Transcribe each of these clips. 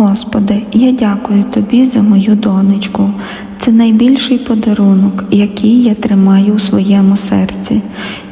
Господи, я дякую Тобі за мою донечку. Це найбільший подарунок, який я тримаю у своєму серці.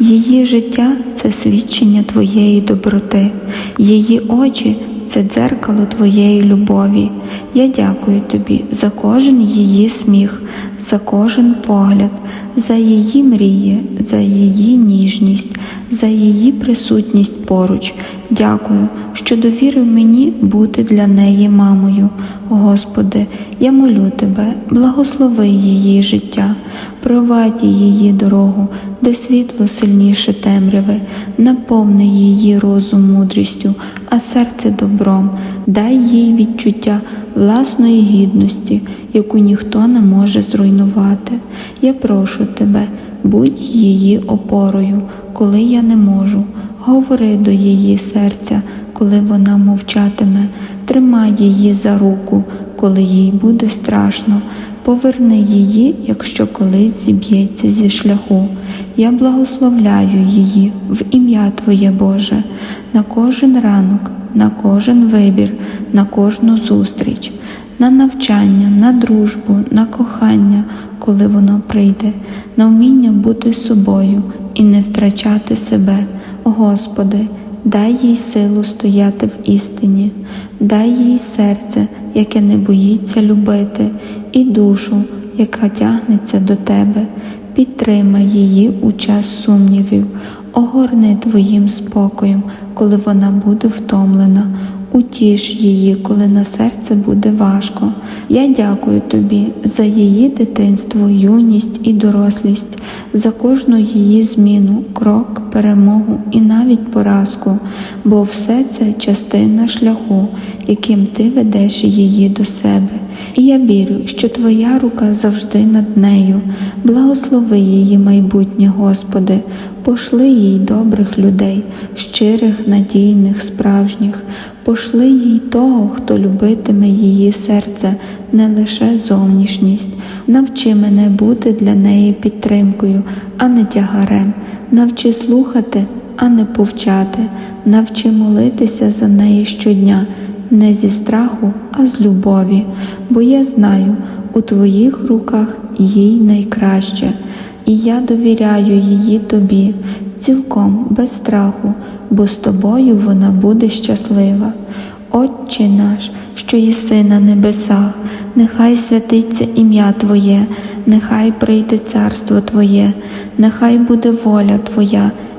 Її життя це свідчення Твоєї доброти, її очі це дзеркало Твоєї любові. Я дякую Тобі за кожен її сміх, за кожен погляд, за її мрії, за її ніжність, за її присутність поруч. Дякую, що довірив мені бути для неї мамою. Господи, я молю Тебе, благослови її життя, провадь її дорогу, де світло сильніше темряви, наповни її розум мудрістю, а серце добром, дай їй відчуття власної гідності, яку ніхто не може зруйнувати. Я прошу Тебе, будь її опорою, коли я не можу. Говори до її серця, коли вона мовчатиме, тримай її за руку, коли їй буде страшно, поверни її, якщо колись зіб'ється зі шляху. Я благословляю її в ім'я Твоє Боже, на кожен ранок, на кожен вибір, на кожну зустріч, на навчання, на дружбу, на кохання, коли воно прийде, на вміння бути собою і не втрачати себе. Господи, дай їй силу стояти в істині, дай їй серце, яке не боїться любити, і душу, яка тягнеться до Тебе, підтримай її у час сумнівів, огорни Твоїм спокоєм, коли вона буде втомлена. Утіш її, коли на серце буде важко. Я дякую тобі за її дитинство, юність і дорослість, за кожну її зміну, крок, перемогу і навіть поразку, бо все це частина шляху, яким ти ведеш її до себе. І я вірю, що Твоя рука завжди над нею. Благослови її майбутнє, Господи, пошли їй добрих людей, щирих, надійних, справжніх. Пошли їй того, хто любитиме її серце, не лише зовнішність. Навчи мене бути для неї підтримкою, а не тягарем. Навчи слухати, а не повчати. Навчи молитися за неї щодня, не зі страху, а з любові. Бо я знаю, у твоїх руках їй найкраще, і я довіряю її тобі цілком без страху, бо з тобою вона буде щаслива. Отче наш, що єси на небесах, нехай святиться ім'я Твоє, нехай прийде царство Твоє, нехай буде воля Твоя,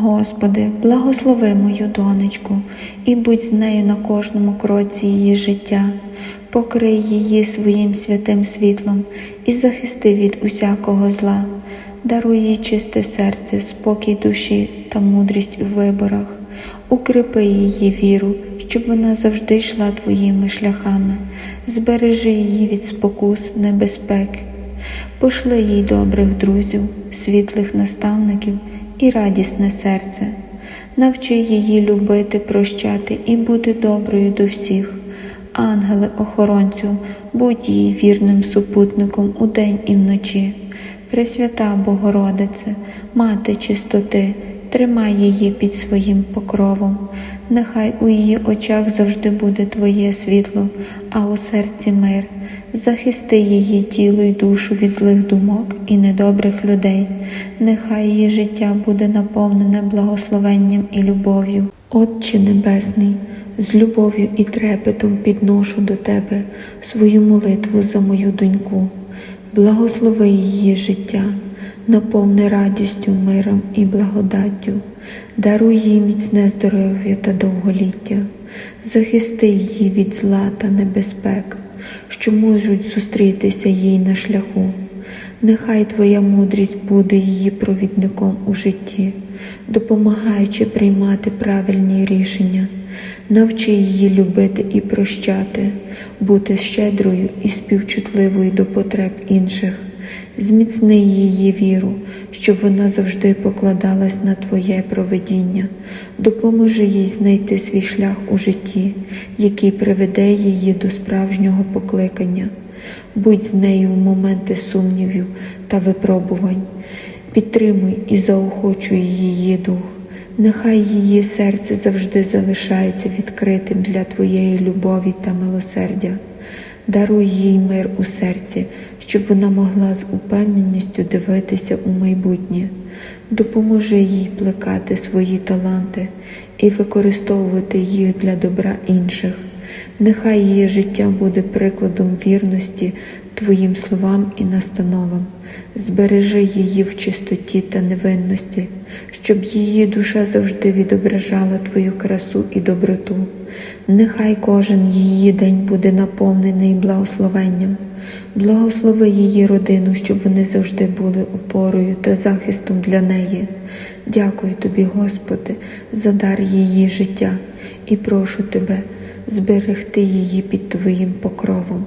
Господи, благослови мою донечку і будь з нею на кожному кроці її життя, покрий її своїм святим світлом і захисти від усякого зла, даруй їй чисте серце, спокій душі та мудрість у виборах, укріпи її віру, щоб вона завжди йшла твоїми шляхами, збережи її від спокус, небезпеки, пошли їй добрих друзів, світлих наставників і радісне серце. Навчи її любити, прощати і бути доброю до всіх. Ангеле, охоронцю, будь їй вірним супутником удень і вночі. Пресвята Богородице, мати чистоти, тримай її під своїм покровом. Нехай у її очах завжди буде Твоє світло, а у серці мир. Захисти її тіло й душу від злих думок і недобрих людей. Нехай її життя буде наповнене благословенням і любов'ю. Отче Небесний, з любов'ю і трепетом підношу до Тебе свою молитву за мою доньку. Благослови її життя, наповни радістю, миром і благодаттю, даруй їй міцне здоров'я та довголіття, захисти її від зла та небезпек. що можуть зустрітися їй на шляху. Нехай Твоя мудрість буде її провідником у житті, допомагаючи приймати правильні рішення. Навчи її любити і прощати, бути щедрою і співчутливою до потреб інших. Зміцни її віру, щоб вона завжди покладалась на Твоє проведіння. Допоможи їй знайти свій шлях у житті, який приведе її до справжнього покликання. Будь з нею в моменти сумнівів та випробувань. Підтримуй і заохочуй її дух. Нехай її серце завжди залишається відкритим для Твоєї любові та милосердя. Даруй їй мир у серці, щоб вона могла з упевненістю дивитися у майбутнє. Допоможи їй плекати свої таланти і використовувати їх для добра інших. Нехай її життя буде прикладом вірності Твоїм словам і настановам. Збережи її в чистоті та невинності, щоб її душа завжди відображала Твою красу і доброту. Нехай кожен її день буде наповнений благословенням. Благослови її родину, щоб вони завжди були опорою та захистом для неї. Дякую тобі, Господи, за дар її життя і прошу Тебе зберегти її під Твоїм покровом.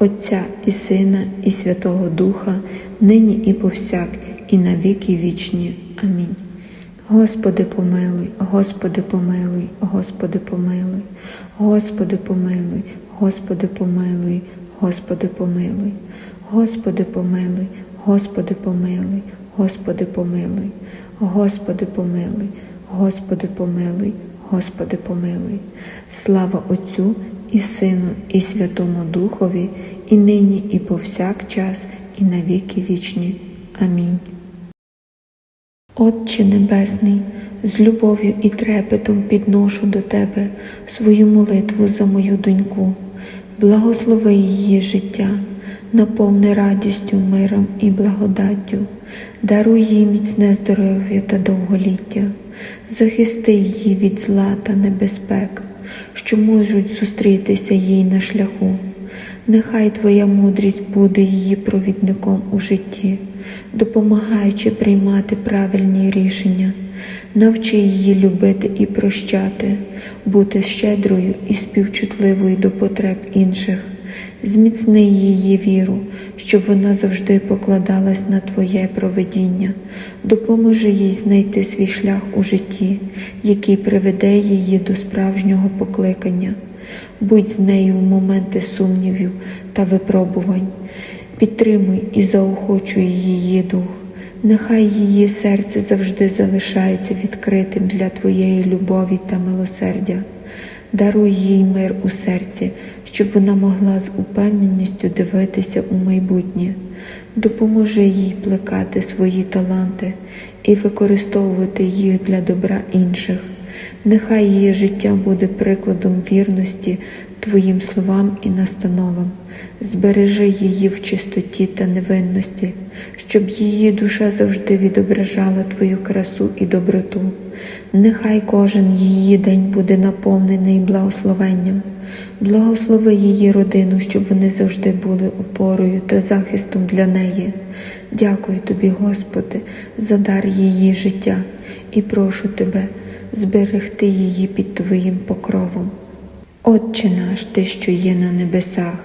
Отця і Сина, і Святого Духа, нині і повсяк, і на віки вічні. Амінь. Господи помилуй, Господи помилуй, Господи помилуй, Господи помилуй, Господи помилуй, Господи помилуй, Господи помилуй, Господи помилуй, Господи помилуй, Господи помилуй, Господи помилуй, Господи помилуй. Слава Отцю і Сину, і Святому Духові, і нині, і повсякчас, і на віки вічні. Амінь. Отче Небесний, з любов'ю і трепетом підношу до Тебе свою молитву за мою доньку, благослови її життя, наповни радістю, миром і благодаттю, даруй їй міцне здоров'я та довголіття, захисти її від зла та небезпек, що можуть зустрітися їй на шляху. Нехай Твоя мудрість буде її провідником у житті, допомагаючи приймати правильні рішення. Навчи її любити і прощати, бути щедрою і співчутливою до потреб інших. Зміцни її віру, щоб вона завжди покладалась на Твоє проведіння. Допоможи їй знайти свій шлях у житті, який приведе її до справжнього покликання. Будь з нею в моменти сумнівів та випробувань. Підтримуй і заохочуй її дух. Нехай її серце завжди залишається відкритим для Твоєї любові та милосердя. Даруй їй мир у серці, щоб вона могла з упевненістю дивитися у майбутнє. Допоможи їй плекати свої таланти і використовувати їх для добра інших. Нехай її життя буде прикладом вірності Твоїм словам і настановам. Збережи її в чистоті та невинності, щоб її душа завжди відображала Твою красу і доброту. Нехай кожен її день буде наповнений благословенням. Благослови її родину, щоб вони завжди були опорою та захистом для неї. Дякую тобі, Господи, за дар її життя і прошу Тебе зберегти її під Твоїм покровом. Отче наш, Ти, що є на небесах,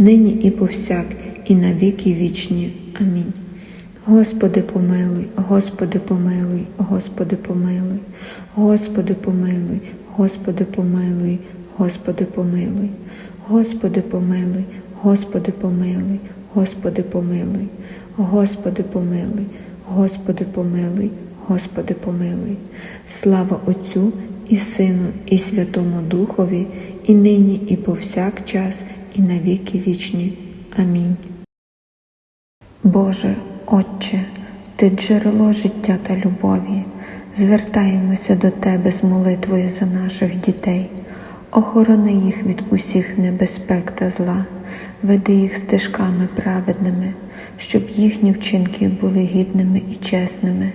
нині і повсяк, і на віки вічні. Амінь. Господи помилуй, Господи помилуй, Господи помилуй, Господи помилуй, Господи помилуй, Господи помилуй, Господи помилуй, Господи помилуй, Господи помилуй, Господи помилуй, Господи помилуй, Господи помилуй. Слава Отцю і Сину, і Святому Духові, і нині, і повсякчас, і на віки вічні. Амінь. Боже, Отче, Ти джерело життя та любові, звертаємося до Тебе з молитвою за наших дітей, охорони їх від усіх небезпек та зла, веди їх стежками праведними, щоб їхні вчинки були гідними і чесними.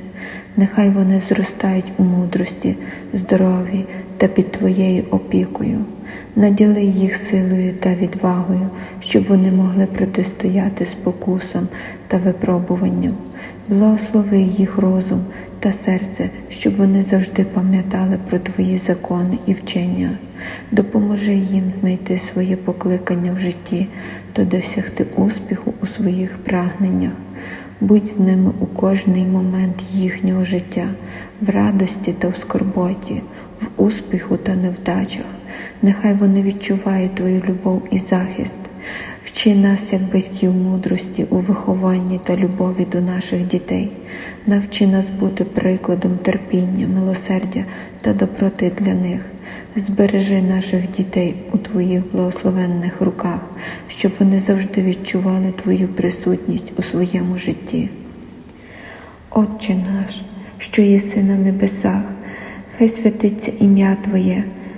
Нехай вони зростають у мудрості, здоров'ї та під Твоєю опікою. Наділи їх силою та відвагою, щоб вони могли протистояти спокусам та випробуванням. Благослови їх розум та серце, щоб вони завжди пам'ятали про Твої закони і вчення. Допоможи їм знайти своє покликання в житті та досягти успіху у своїх прагненнях. Будь з ними у кожний момент їхнього життя, в радості та в скорботі, в успіху та невдачах. Нехай вони відчувають Твою любов і захист. Вчи нас, як батьків мудрості у вихованні та любові до наших дітей. Навчи нас бути прикладом терпіння, милосердя та доброти для них. Збережи наших дітей у Твоїх благословенних руках, щоб вони завжди відчували Твою присутність у своєму житті. Отче наш, що єси на небесах, хай святиться ім'я Твоє,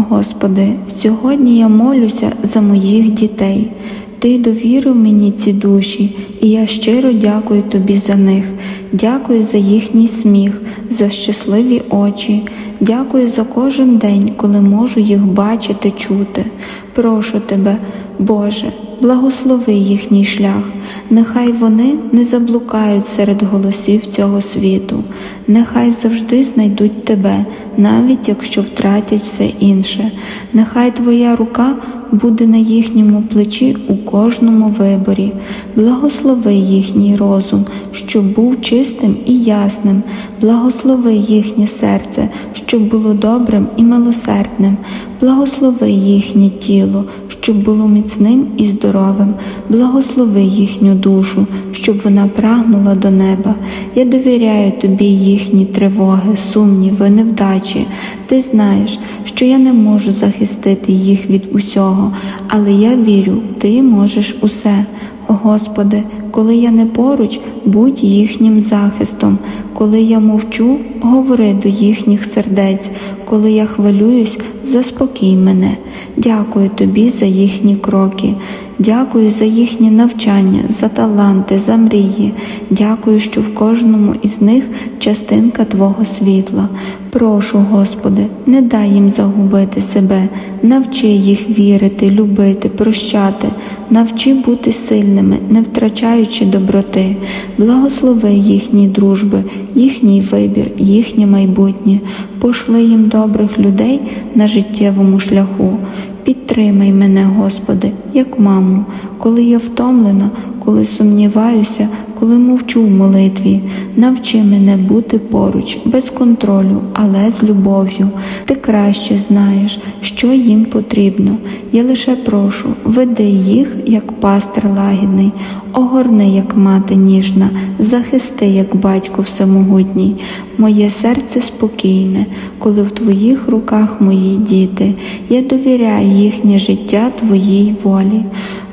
Господи, сьогодні я молюся за моїх дітей. Ти довірив мені ці душі, і я щиро дякую Тобі за них. Дякую за їхній сміх, за щасливі очі. Дякую за кожен день, коли можу їх бачити, чути. Прошу Тебе, Боже, благослови їхній шлях. Нехай вони не заблукають серед голосів цього світу. Нехай завжди знайдуть Тебе, навіть якщо втратять все інше. Нехай Твоя рука буде на їхньому плечі у кожному виборі. Благослови їхній розум, щоб був чистим і ясним. Благослови їхнє серце, щоб було добрим і милосердним. Благослови їхнє тіло, щоб було міцним і здоровим. Благослови їхню душу, щоб вона прагнула до неба. Я довіряю тобі їхні тривоги, сумніви, невдачі. Ти знаєш, що я не можу захистити їх від усього, але я вірю, ти можеш усе. Господи, коли я не поруч, будь їхнім захистом, коли я мовчу, говори до їхніх сердець, коли я хвилююсь, заспокій мене. Дякую тобі за їхні кроки. Дякую за їхнє навчання, за таланти, за мрії. Дякую, що в кожному із них частинка Твого світла. Прошу, Господи, не дай їм загубити себе, навчи їх вірити, любити, прощати, навчи бути сильними, не втрачаючи доброти, благослови їхні дружби, їхній вибір, їхнє майбутнє, пошли їм добрих людей на життєвому шляху. Підтримай мене, Господи, як маму, коли я втомлена, коли сумніваюся, коли мовчу в молитві. Навчи мене бути поруч, без контролю, але з любов'ю. Ти краще знаєш, що їм потрібно. Я лише прошу, веди їх, як пастир лагідний, огорни, як мати ніжна, захисти, як батько всемогутній. Моє серце спокійне, коли в твоїх руках мої діти. Я довіряю їхнє життя твоїй волі.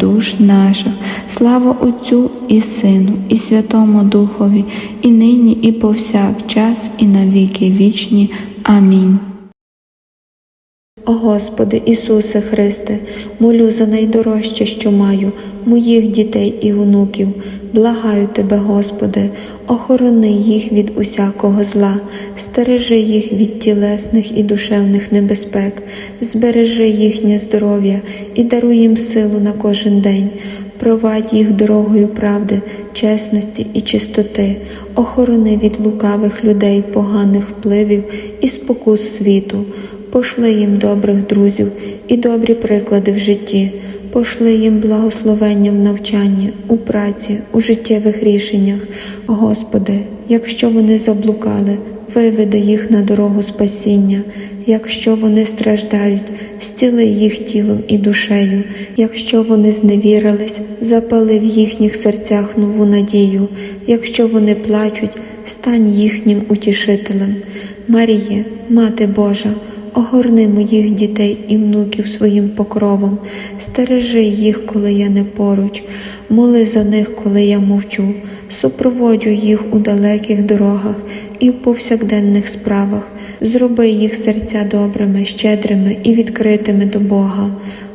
душ наших. Слава Отцю і Сину, і Святому Духові, і нині, і повсякчас, і навіки вічні. Амінь. Господи Ісусе Христе, молю за найдорожче, що маю, моїх дітей і онуків. Благаю Тебе, Господи, охорони їх від усякого зла, стережи їх від тілесних і душевних небезпек, збережи їхнє здоров'я і даруй їм силу на кожен день. Провадь їх дорогою правди, чесності і чистоти, охорони від лукавих людей, поганих впливів і спокус світу. Пошли їм добрих друзів і добрі приклади в житті, пошли їм благословення в навчанні, у праці, у життєвих рішеннях. Господи, якщо вони заблукали, виведи їх на дорогу спасіння. Якщо вони страждають, зціли їх тілом і душею, якщо вони зневірились, запали в їхніх серцях нову надію, якщо вони плачуть, стань їхнім утішителем. Маріє, Мати Божа, огорни моїх дітей і внуків своїм покровом, стережи їх, коли я не поруч, моли за них, коли я мовчу, супроводжуй їх у далеких дорогах і в повсякденних справах, зроби їх серця добрими, щедрими і відкритими до Бога.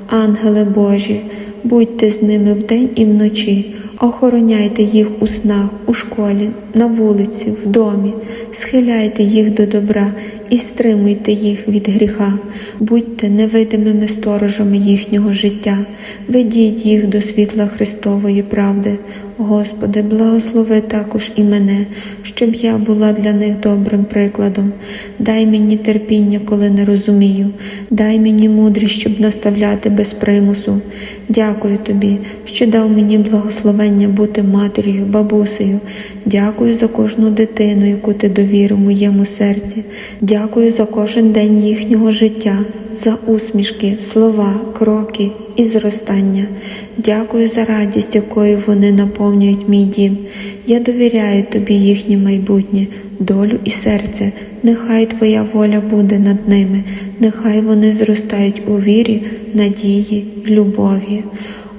Ангели Божі, будьте з ними вдень і вночі, охороняйте їх у снах, у школі, на вулиці, в домі, схиляйте їх до добра і стримуйте їх від гріха, будьте невидимими сторожами їхнього життя, ведіть їх до світла Христової правди. Господи, благослови також і мене, щоб я була для них добрим прикладом. Дай мені терпіння, коли не розумію, дай мені мудрість, щоб наставляти без примусу. Дякую тобі, що дав мені благословення бути матір'ю, бабусею. Дякую за кожну дитину, яку ти довірив моєму серці. Дякую за кожен день їхнього життя, за усмішки, слова, кроки і зростання. Дякую за радість, якою вони наповнюють мій дім. Я довіряю тобі їхнє майбутнє, долю і серце. Нехай Твоя воля буде над ними, нехай вони зростають у вірі, надії любові.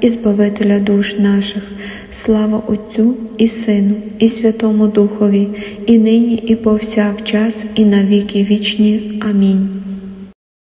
і Збавителя душ наших. Слава Отцю і Сину, і Святому Духові, і нині, і повсякчас, і на віки вічні. Амінь.